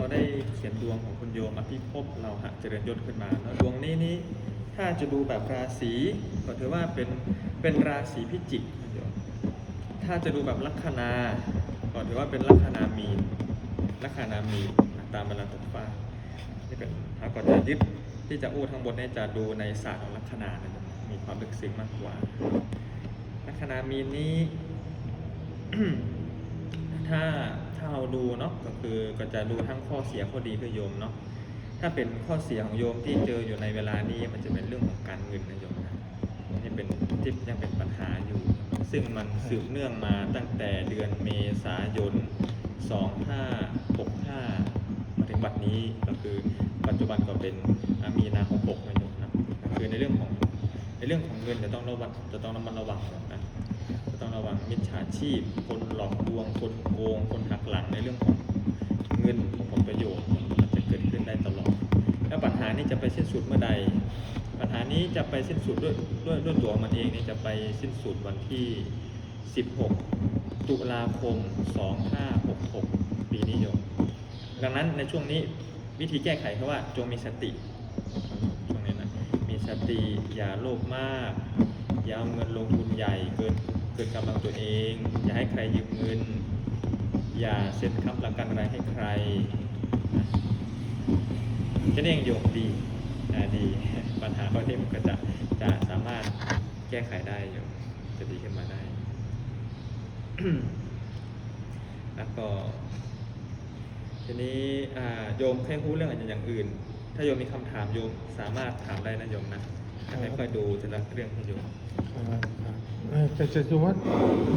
เขาได้เขียนดวงของคุณโยมอภิภพเราหะเจริญยศขึ้นมาแล้วดวงนี้นี้ถ้าจะดูแบบราศีก็ถือว่าเป็นเป็นราศีพิจิกคุณโยมถ้าจะดูแบบลัคนาก็ถือว่าเป็นลัคนามีนลัคนามีนตามบรรลักฟ้านี่เป็นหากจะยึดที่จะอู้ทั้งหมดนี่ยจะดูในศาสตร์ของลัคนานะมีความลึกซึ้งมากกว่าลัคนามีนนี้ถ้า เราดูเนาะก็คือก็จะดูทั้งข้อเสียข้อดีคือโยมเนาะถ้าเป็นข้อเสียของโยมที่เจออยู่ในเวลานี้มันจะเป็นเรื่องของการเงินนะโยมนะนี่เป็นที่ยังเป็นปัญหาอยู่ ซึ่งมันสืบเนื่องมาตั้งแต่เดือนเมษายน 2565 มาถึงบัดนี้ก็คือปัจจุบันก็เป็นมีนาคม6นะโยมนะก็คือในเรื่องของในเรื่องของเงินจะต้องระวังจะต้องระมัดระวังนะ ต้องระวังมิจฉาชีพ คนหลอกลวง คนโกง คนหักหลังในเรื่องของเงินของผลประโยชน์มันจะเกิดขึ้นได้ตลอด แล้วปัญหานี้จะไปสิ้นสุดเมื่อใด ปัญหานี้จะไปสิ้นสุดด้วยด้วยด้วยตัวมันเองนี่จะไปสิ้นสุดวันที่ 16 ตุลาคม 2566 ปีนี้โยมดังนั้นในช่วงนี้วิธีแก้ไขคือว่าจงมีสติช่วงนี้นะมีสติอย่าโลภมาก อย่าเอาเงินลงทุนใหญ่เกิน เกินกำลังตัวเอง อย่าให้ใครยืมเงิน อย่าเซ็นค้ำประกันอะไรให้ใครนะแค่นี้เองโยมดีดี ปัญหาข้อที่มันก็จะจะสามารถแก้ไขได้โยมจะดีขึ้นมาได้ แล้วก็ทีนี้โยมแค่พูดเรื่องอะไรอย่างอื่น ถ้าโยมมีคำถามโยมสามารถถามได้นะโยมนะให้ค่อยดูแต่ละเรื่องให้โยม อ่าครับเอ่อจะจะดูว่า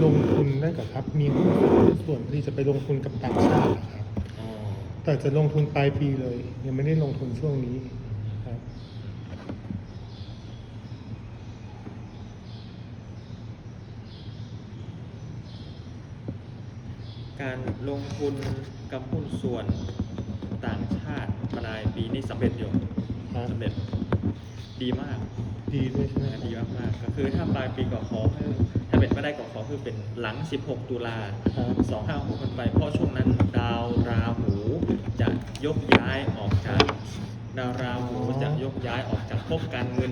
ลงทุนได้กับครับ มีหุ้นส่วนที่จะไปลงทุนกับต่างชาติครับอ๋อแต่จะลงทุนปลายปีเลย ยังไม่ได้ลงทุนช่วงนี้ครับการลงทุนกับหุ้นส่วนต่างชาติปลายปีนี้สำเร็จโยมครับสำเร็จดีมาก ดีด้วยใช่ไหมนะดีมากมากๆก็คือถ้าปลายปีก็ขอให้ถ้าเป็นไม่ได้ก็ขอคือเป็นหลัง 16 ตุลาครับสองห้าหกขึ้นไป เพราะช่วงนั้นดาวราหูจะยกย้ายออกจากดาวราหูจะยกย้ายออกจากภพการเงิน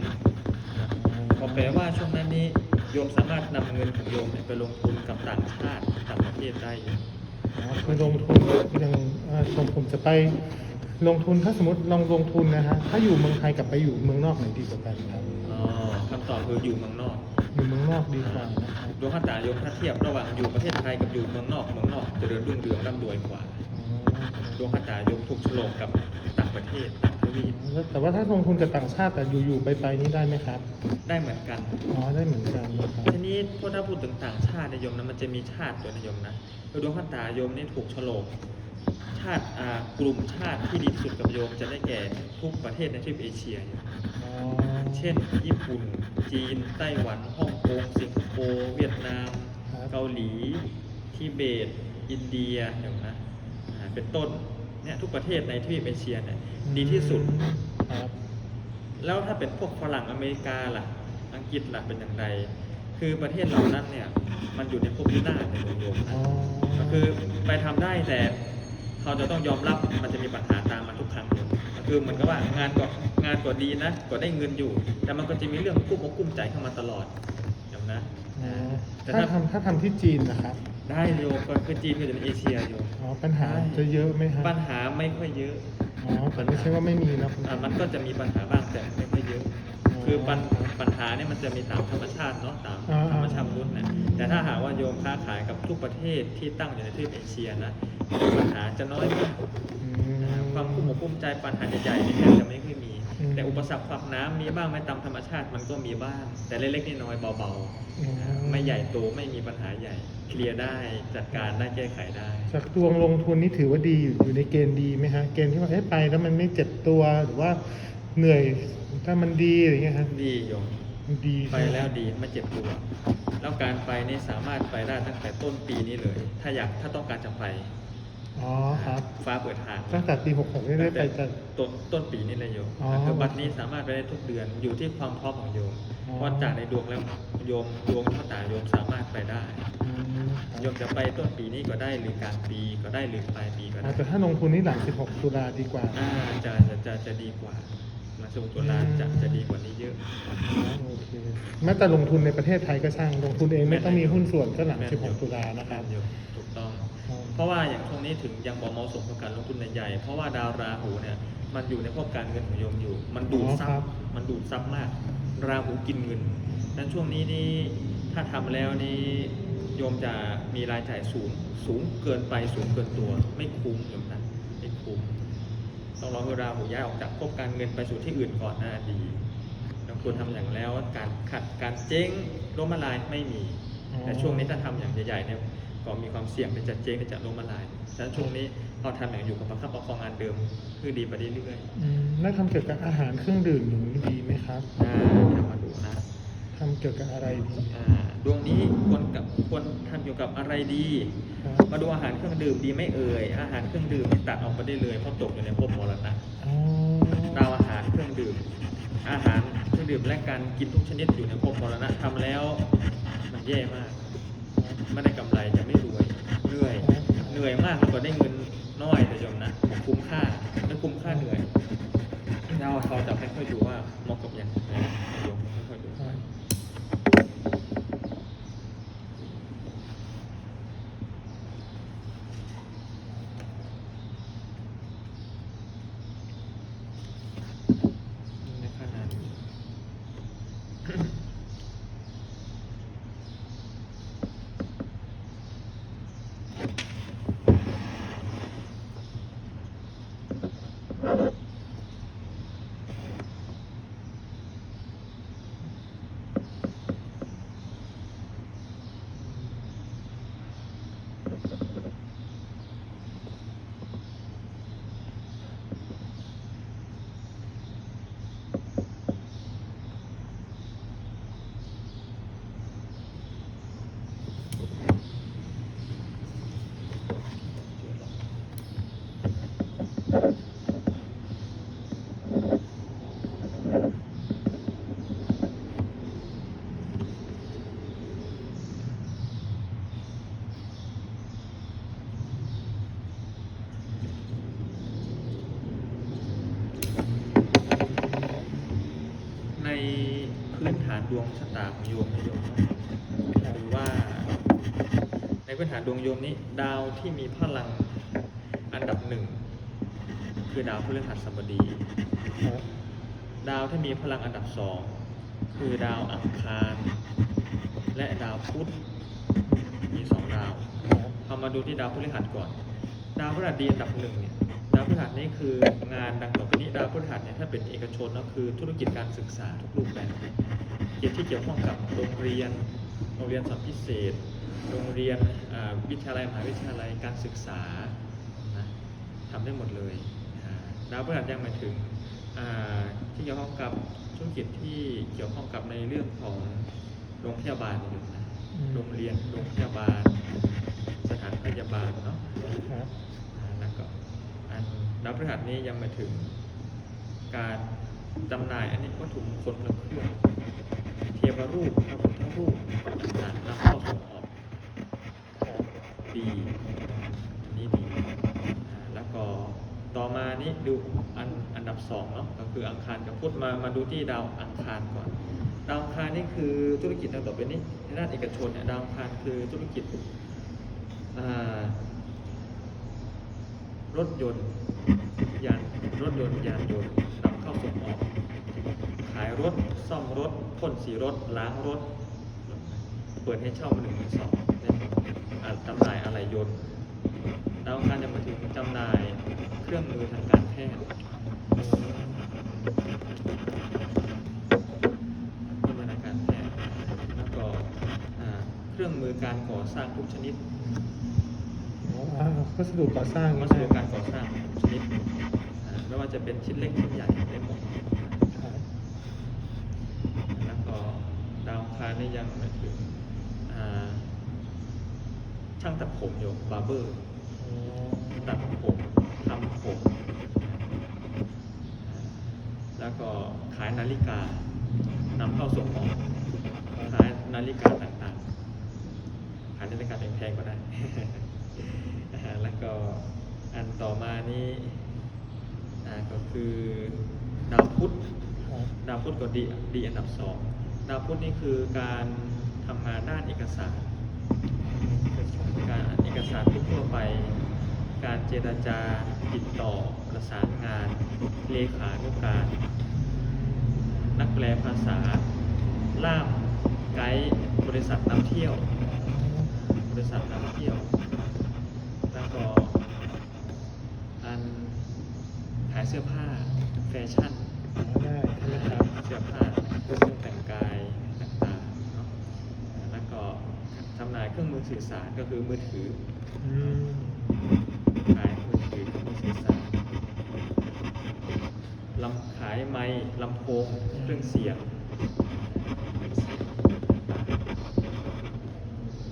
ก็แปลว่าช่วงนั้นนี้โยมสามารถนำเงินของโยมเนี่ยไปลงทุนกับต่างชาติต่างประเทศได้อยู่อ๋อคือลงทุนอย่างอ่าผมผมจะไปลงทุนถ้าสมมติลองลงทุนนะฮะถ้าอยู่เมืองไทยกับไปอยู่เมืองนอกไหนดีกว่ากันครับอ๋อ คำตอบคืออยู่เมืองนอกอยู่เมืองนอกดีกว่านะครับดวงชะตาโยมถ้าเทียบระหว่างอยู่ประเทศไทยกับอยู่เมืองนอกเมืองนอกเจริญรุ่งเรืองร่ำรวยกว่าอ๋อดวงชะตาโยมถูกโฉลกกับต่างประเทศต่างทวีปแล้วแต่ว่าถ้าลงทุนกับต่างชาติแต่อยู่ๆไปไปนี้ได้ไหมครับ ได้เหมือนกัน อ๋อได้เหมือนกันนะครับทีนี้พอถ้าพูดถึงต่างชาตินิยมนะมันจะมีชาติตัวนิยมนะโดยดวงชะตาโยมนี่ถูกโฉลกชาติอ่ากลุ่มชาติที่ดีที่สุดกับโยมจะได้แก่ทุกประเทศในทวีปเอเชียอยู่อ๋อ เช่น ญี่ปุ่น จีน ไต้หวัน ฮ่องกง สิงคโปร์ เวียดนามครับเกาหลี ทิเบต อินเดียอย่างนะอ่าเป็นต้น เนี่ยทุกประเทศในทวีปเอเชียเนี่ยดีที่สุดครับแล้วถ้าเป็นพวกฝรั่งอเมริกาล่ะ อังกฤษล่ะเป็นอย่างไร คือประเทศเหล่านั้นเนี่ย มันอยู่ในภพวินาศในโยมอ๋อก็คือไปทำได้แต่เขาจะต้องยอมรับมันจะมีปัญหาตามมาทุกครั้งอยู่ก็ คือเหมือนกับว่างานก็งานก็ดีนะก็ได้เงินอยู่ แต่มันก็จะมีเรื่องกุ้มอกกุ้มใจเข้ามาตลอดอย่างนะอ๋อแต่ถ้าถ้าทำถ้าทำที่จีนนะครับ ได้โยมก็คือจีนก็อยู่ในเอเชียอยู่อ๋อปัญหาจะเยอะไหมครับปัญหาไม่ค่อยเยอะอ๋อแต่ไม่ใช่ว่าไม่มีนะคุณอ่ามันก็จะมีปัญหาบ้างแต่ไม่ค่อยเยอะคือปัญปัญหาเนี่ยมันจะมีตามธรรมชาติเนาะตามอ่าธรรมชาติมนุษย์นะแต่ถ้าหากว่าโยมค้าขายกับทุกประเทศที่ตั้งอยู่ในทวีปเอเชียนะปัญหาจะน้อยมากอืม ความกุ้มอกกุ้มใจปัญหาใหญ่ๆนี่แทบจะไม่ค่อยมีอืมแต่อุปสรรคขวากน้ำมีบ้างไหมตามธรรมชาติมันก็มีบ้าง แต่เล็กๆน้อยๆเบาอืมๆไม่ใหญ่โตไม่มีปัญหาใหญ่เคลียร์ได้จัดการได้แก้ไขได้ จากดวงลงทุนนี่ถือว่าดีอยู่อยู่ในเกณฑ์ดีไหมฮะเกณฑ์ที่ว่าเอ๊ะไปแล้วมันไม่เจ็บตัวหรือว่าเหนื่อยถ้ามันดีอะไรเงี้ยฮะดีโยมมันดีไปแล้วดีไม่เจ็บตัว แล้วการไปนี่สามารถไปได้ตั้งแต่ต้นปีนี้เลย ถ้าอยากถ้าต้องการจะไป อ๋อครับ ฟ้าเปิดทางตั้งแต่ปี66นี่ได้ไปจะต้นต้นปีนี่เลยโยมอ๋อคือบัตรนี้สามารถไปได้ทุกเดือนอยู่ที่ความพร้อมของโยมอ๋อเพราะจากในดวงแล้วโยมดวงเข้าตาโยมสามารถไปได้ อืมครับโยมจะไปต้นปีนี้ก็ได้หรือกลางปีก็ได้หรือปลายปีก็อ่าได้ แต่ถ้าลงทุนนี่หลัง 16 ตุลาดีกว่า อ่าจะจะจะจะดีกว่ามาสมุตุลาจะจะดีกว่านี้เยอะโอเคแม้แต่ลงทุนในประเทศไทยก็ช่าง ลงทุนเองไม่ต้องมีหุ้นส่วนก็หลังแม่นอยู่16 ตุลานะครับ แม่อยู่ถูกต้องอ๋อเพ ราะว่าอย่างช่วงนี้ถึงยังบอกเหมาะสมกับการลงทุนใหญ่ๆเพราะว่าดาวราหูเนี่ยมันอยู่ในพวกการเงินของโยมอยู่ มันดูดซับมันดูดซับมาก ราหูกินเงินนั้นช่วงนี้นี่ถ้าทำแล้วนี่โยมจะมีรายจ่ายสูง สูงเกินไปสูงเกินตัว ไม่คุ้มโยมนะไม่คุ้มต้องรอให้ราหูย้ายออกจากภพการเงินไปสู่ที่อื่นก่อนน่าดีเราควรทำอย่างแล้วการขัดการเจ๊งล้มละลายไม่มี แต่ช่วงนี้ถ้าทำอย่างใหญ่ๆเนี่ย ก็มีความเสี่ยงที่จะเจ๊งที่จะล้มละลายฉะนั้นช่วงนี้เราทำอย่างอยู่กับประคับประคองงานเดิมคือดีไปเรื่อยอืมแล้วทำเกี่ยวกับอาหารเครื่องดื่มอย่างนี้ดีไหมครับๆนะทำมาดูนะ ทำเกี่ยวกับอะไรดีอ่าดวงนี้ควรกับควรทำเกี่ยวกับอะไรดี ครับมาดูอาหารเครื่องดื่มดีไหม่เอ่ย อาหารเครื่องดื่มนี่ตัดออกไปได้เลยเพราะตกอยู่ในภพมรณะอ๋อดาวอาหารเครื่องดื่ม อาหารเครื่องดื่มและการกินทุกชนิดอยู่ในภพมรณะทำแล้ว มันแย่มาก ไม่ได้กำไรจะไม่รวยเหนื่อยเหนื่อยมากแล้วก็ได้เงินน้อยแต่ยอมนะคุ้มค่าและคุ้มค่าเหนื่อยดาเขาจะค่อยดูว่าเหมาะกับยังไงโยมไม่ค่อยดู ครับ ในขณะนี้ ในพื้นฐานดวงชะตาของโยมนะโยมเนาะหรือว่า ใน พื้นฐานดวงโยมนี้ ดาวที่มีพลังอันดับหนึ่งคือดาวพฤหัสบดี ดาวที่มีพลังอันดับสองคือดาวอังคาร และดาวพุธมีสองดาวครับเอามาดูที่ดาวพฤหัสก่อน ดาวพฤหัสดีอันดับหนึ่งเนี่ยดาวพฤหัสนี่คืองานดังต่อไปนี้ดาวพฤหัสเนี่ยถ้าเป็นเอกชนก็คือธุรกิจการศึกษาทุกรูปแบบเกี่ยวที่เกี่ยวข้องกับโรงเรียนโรงเรียนสอนพิเศษ โรงเรียนอ่าวิทยาลัยมหาวิทยาลัยการศึกษานะทำได้หมดเลยอ่าดาวพฤหัสยังหมายถึงอ่าที่เกี่ยวข้องกับธุรกิจที่เกี่ยวข้องกับในเรื่องของโรงพยาบาลอยู่นะอืมโรงเรียนโรงพยาบาล สถานพยาบาลเนาะครับอ่าแล้วก็อันดาวพฤหัสนี้ยังมาถึงการจำหน่ายอันนี้วัตถุมงคลพระเครื่องเทวรูปพระพุทธรูปต่างๆนำเข้าส่งออกครับ ดีอันนี้ดีแล้วก็ต่อมานี้ดูอันอันดับสองเนาะก็คืออังคารกับพุธมามาดูที่ดาวอังคารก่อน ดาวอังคารนี่คือธุรกิจดังต่อไปนี้ในด้านเอกชนเนี่ยดาวอังคารคือธุรกิจรถยนต์ยานรถยนต์ยานยนต์นำเข้าส่งออกขายรถซ่อมรถพ่นสีรถล้างรถ เปิดให้เช่ามาหนึ่งถึงสองเนี่ยอ่าจำหน่า ยอะไรยนต์ดาวอังคารจะมาถึงจำหน่ายเครื่องมือทางการแพทย์เครื่องมือทางการแพทย์แล้วก็อ่าเครื่องมือการก่อสร้างทุกชนิดอ๋ออ่าวัสดุก่อสร้างวัสดุการก่อสร้างทุกชนิดอ่าไม่ว่าจะเป็นชิ้นเล็กชิ้นใหญ่ได้หมดครับแล้วก็ดาวอังคารนี่ยังมาถึงอ่าช่างตัด ผมโยมบาร์เบอร์ตัดผมทำผม แล้วก็ขายนาฬิกานำเข้าส่งออกขายนาฬิกาต่างๆขายนาฬิกาแพงๆก็ได้ แล้วก็อันต่อมานี้ก็คือดาวพุธดาวพุธก็ดีดีอันดับสองดาวพุธนี่คือการทำงานด้านเอกสาร การเอกสารทั่วๆไป การเจรจาติดต่อประสานงาน เลขานุการ นักแปลภาษา ล่ามไกด์บริษัทนำเที่ยว บริษัทนำเที่ยว แล้วก็อันขายเสื้อผ้าแฟชั่นได้ใช่ไหมครับเสื้อผ้าเครื่องแต่งกายต่างๆเนาะแล้วก็จำหน่ายเค รื่องมือสื่อสารก็คือมือถืออืมขายมือถือเครื่องมือสื่อสารลำขายไมค์ลำโพงเครื่องเสียง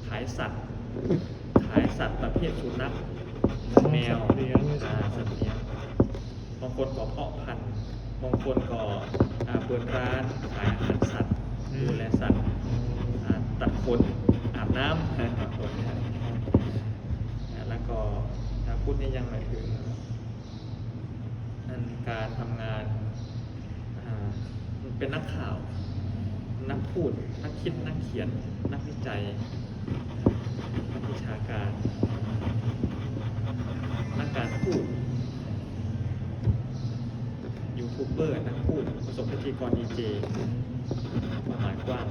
ขายสัตว์ ขายสัตว์ประเภทสุนัขแมวเลี้ยงไม่ใช่อ่าสัตว์เลี้ยงบางคนก็เพาะพันธุ์บางคนก็อ่าเปิดร้านขายอาหารสัตว์ดูแลสัตว์อ่าตัดขนอาบน้ำ ตัดขนอ่าแล้วก็ทางพุทธนี่ยัง หมายถึงอันการทำงานเป็นนักข่าว นักพูด นักคิด นักเขียน นักวิจัย นักวิชาการ นักการพูดยูทูบเบอร์ นักพูดประสบพิธีกรดีเจความหมายกว้าง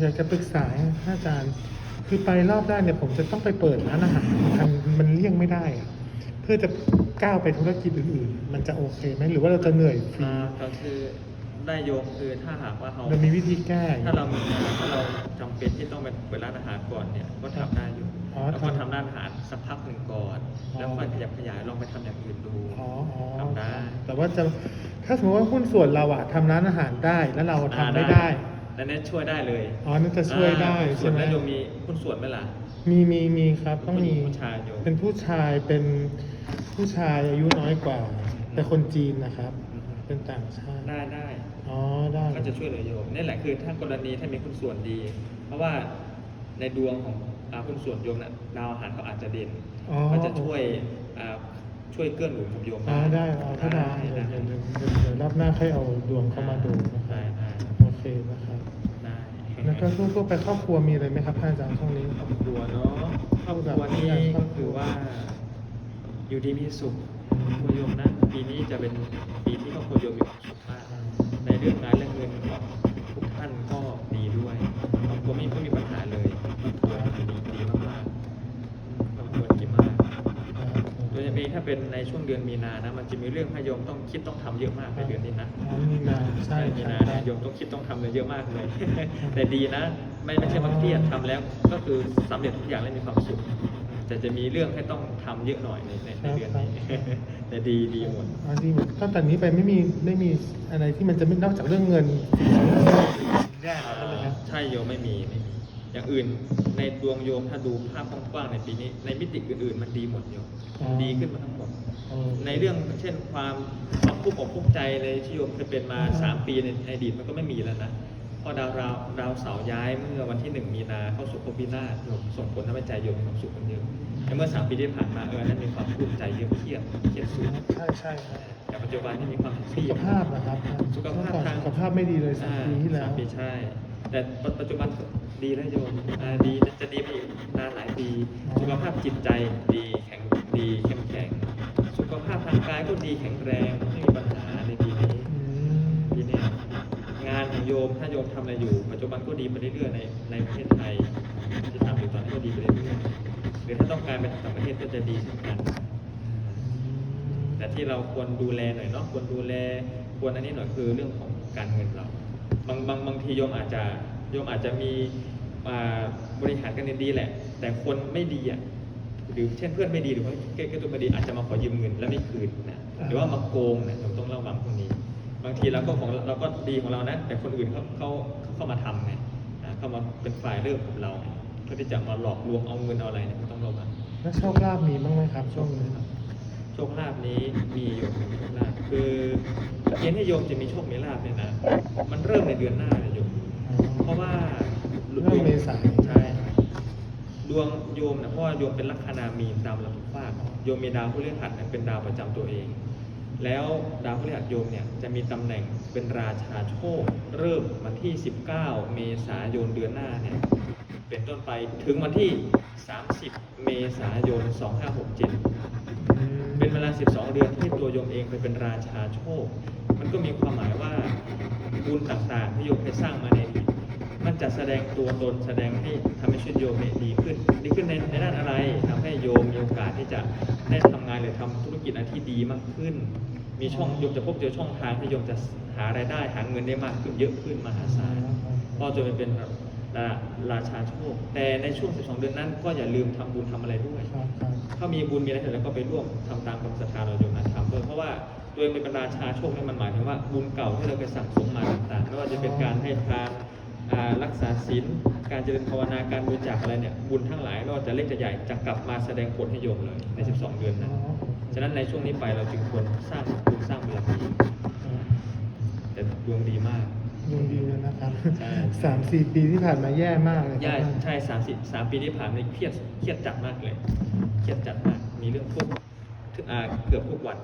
อยากจะปรึกษาท่านอาจารย์ คือไปรอบแรกเนี่ยผมจะต้องไปเปิดร้านอาหารทางมันเลี่ยงไม่ได้อะเพื่อจะก้าวไปธุรกิจอื่นๆ มันจะโอเคไหมหรือว่าเราจะเหนื่อยฟรีอ่าก็คือได้โยมคือถ้าหากว่าเราเรามีวิธีแก้ถ้าเรามีถ้าเราจำเป็นที่ต้องไปเปิดร้านอาหารก่อนเนี่ยก็ทำได้อยู่อ๋อแล้วก็ทำทำร้านอาหารสักพักหนึ่งก่อนอ๋อแล้วค่อยขยับขยายลองไปทำอย่างอื่นดูอ๋ออ๋อทำได้ แต่ว่าจะถ้าสมมติว่าหุ้นส่วนเราอะทำร้านอาหารได้แล้วเราทำไม่ได้ แล้วเนี่ยช่วยได้เลยอ๋อนั่นจะช่วยได้อ่าใช่ไหมแล้วโยมมีหุ้นส่วนไหมล่ะมีมีมีครับต้องมี ผู้ชายโยม เป็นผู้ชายเป็นผู้ชายอายุน้อยกว่า แต่คนจีนนะครับ อือฮึ เป็นต่างชาติได้ได้ อ๋อได้ ก็จะช่วยเหลือโยมนี่แหละคือถ้ากรณีถ้ามีหุ้นส่วนดี เพราะว่าในดวงของอาหุ้นส่วนโยมน่ะดาวอาหารเขาอาจจะเด่นอ๋อ ก็จะช่วยอ่าช่วยเกื้อหนุนกับโยมอ๋อได้เอาถ้าดาวได้เดี๋ยวได้เดี๋ยวเดี๋ยวเดี๋ยวรอบหน้าค่อยเอาดวงเข้ามาดูนะครัได้บได้โอ เคนะครับได้แล้วก็ทั่วๆไปครอบครัวมีอะไรไหมครับท่านอาจารย์ช่วงนี้ครอบครัวเนาะครอบครัวนี้ก็คือว่า อยู่ดีมีสุขครอบครัวโยมนะปีนี้จะเป็นปีที่ครอบครัวโยมมีความสุขมากในเรื่องงานเรื่องเงินของทุกท่านก็ดีด้วยครอบครัวไม่ไม่มีปัญหาเลยครอบครัวดีดีมากๆครอบครัวดีมาก โดยเฉพาะถ้าเป็นในช่วงเดือนมีนานะมันจะมีเรื่องให้โยมต้องคิดต้องทำเยอะมากในเดือนนี้นะอ๋อมีนาใช่มีใช่นาครัเนี่ยบโยมต้องคิดต้องทำเลยเยอะมากเลย แต่ดีนะ ไม่ไม่ใช่ว่าเครียดทำแล้วก็คือสำเร็จทุกอย่างแล้วมีความสุขแต่จะมีเรื่องให้ต้องทำเยอะหน่อยในในในเดือนนี้แต่ดีดีหมดอ๋อดีหมดตั้งแต่นี้ไปไม่มีไม่มีอะไรที่มันจะไม่นอกจากเรื่องเงินแย่แล้วใช่ไหมครับใช่โยมไม่มีไม่มี อย่างอื่นในดวงโยมถ้าดูภาพกว้างๆในปีนี้ ในมิติอื่นๆ มันดีหมดโยมอ๋อดีขึ้นมาทั้งหมดโอเคในเรื่องเช่นความความทุกข์อกทุกข์ใจในที่โยมเคยเป็นมาอืมสามปีในในอดีตมันก็ไม่มีแล้วนะเพอดาวดาวดาวเสาร์ย้ายเมื่อวันที่หนึ่งมีนาเข้าสู่ภพวินาศโยมส่งผลทำให้ใจโยมมีความสุขกันเยอะแต่เมื่อสามปีที่ผ่านมาเออนั้นมีความทุกข์ใจเยอะเครียดเครียดสูงใช่ใช่ครับแต่ปัจจุบันนี่มีความเคสุรีขยดภาพนะครับสุขภาพเมื่อก่อนทางสุขภาพไม่ดีเลยสามปีที่แล้วสามปีใช่ แต่ปัจจุบัน ดีแล้วโยมดีจะดีไปอีกนานหลายปีสุขภาพจิตใจดีแข็งดีเข้มแข็ง สุขภาพทางกายก็ดีแข็งแรงไม่มีปัญหาในปีนี้ปีนี้งานของโยมถ้าโยมทำอะไรอยู่ ปัจจุบันก็ดีไปเรื่อยๆในในประเทศไทยที่ทำอยู่ตอนนี้ก็ดีไปเรื่อยๆหรือถ้าต้องการไปต่างประเทศก็จะดีเช่นกัน แต่ที่เราควรดูแลหน่อยเนาะควรดูแลควรอันนี้หน่อยคือเรื่องของการเงินเรา บางบางบางทีโยมอาจจะ โยมอาจจะมีอ่าบริหารการเงินดีแหละ แต่คนไม่ดีอะหรือเช่นเพื่อนไม่ดีหรือว่าเกตัวไม่ดีอาจจะมาขอยืมเงินแล้วไม่คืนนะหรือว่ามาโกงนะโยมต้องระวังพวกนี้ บางทีเราก็ของเราก็ดีของเรานะ แต่คนอื่นเขาเขาเขาเข้ามาทำไงอ่าเข้ามาเป็นฝ่ายเริ่มกับเราไงเพื่อที่จะมาหลอกลวงเอาเงินเอาอะไรเนี่ยต้องระวังแล้วโชคลาภมีบ้างไหมครับช่วงนี้โชคลาภนี้มีโยมมีโชคลาภคือเกณฑ์ให้โยมจะมีโชคมีลาภเนี่ยนะมันเริ่มในเดือนหน้าเลยโยม เพราะว่าเริ่มเมษายนใช่ดวงโยมนะเพราะว่าโยมเป็นลัคนามีนตามลำฟากโยมมีดาวพฤหัสเนี่ยเป็นดาวประจำตัวเอง แล้วดาวพฤหัสโยมเนี่ยจะมีตำแหน่งเป็นราชาโชค เริ่มวันที่ 19 เมษายนเดือนหน้าเนี่ยเป็นต้นไปถึงวันที่ 30 เมษายน 2567 เป็นเวลา 12 เดือนที่ตัวโยมเองไปเป็นราชาโชค มันก็มีความหมายว่าบุญต่างๆที่โยมไปสร้างมาในอดีต มันจะแสดงตัวตนแสดงให้ทำให้ชีวิตโยมเนี่ยดีขึ้น ดีขึ้นในในด้านอะไรทำให้โยมมีโอกาสที่จะได้ทำงานหรือทำธุรกิจอะไรที่ดีมากขึ้น มีช่องโยมจะพบเจอช่องทางที่โยมจะหารายได้หาเงินได้มากขึ้นเยอะขึ้นมหาศาลก็จะไปเป็นราราชาโชค แต่ในช่วง 12 เดือนนั้นก็อย่าลืมทำบุญทำอะไรด้วย ถ้ามีบุญมีอะไรเสร็จแล้วก็ไปร่วมทำตามความศรัทธาเราโยมนะทำด้วยเพราะว่าตัวเองเป็นราชาโชคนี่มันหมายถึงว่าบุญเก่าที่เราไปสั่งสมมาต่างๆไม่ว่าจะเป็นการให้ทาน รักษาศีลการเจริญภาวนาการบริจาคอะไรเนี่ยบุญทั้งหลายไม่ว่าจะเล็กจะใหญ่จะกลับมาแสดงผลให้โยมเลยใน 12 เดือนนั้นฉะนั้นในช่วงนี้ไปเราจึงควรสร้างบุญสร้างบารมีแต่ดวงดีมากดวงดีเลยนะครับใช่สามสี่ปีที่ผ่านมาแย่มากเลยใช่ครับใช่สามสิบสามปีที่ผ่านมาเครียดเครียดจัดมากเลยเครียดจัดมากมีเรื่องทุกอ่าเกือบทุกวัน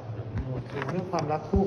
โอเคเรื่องความรักคู่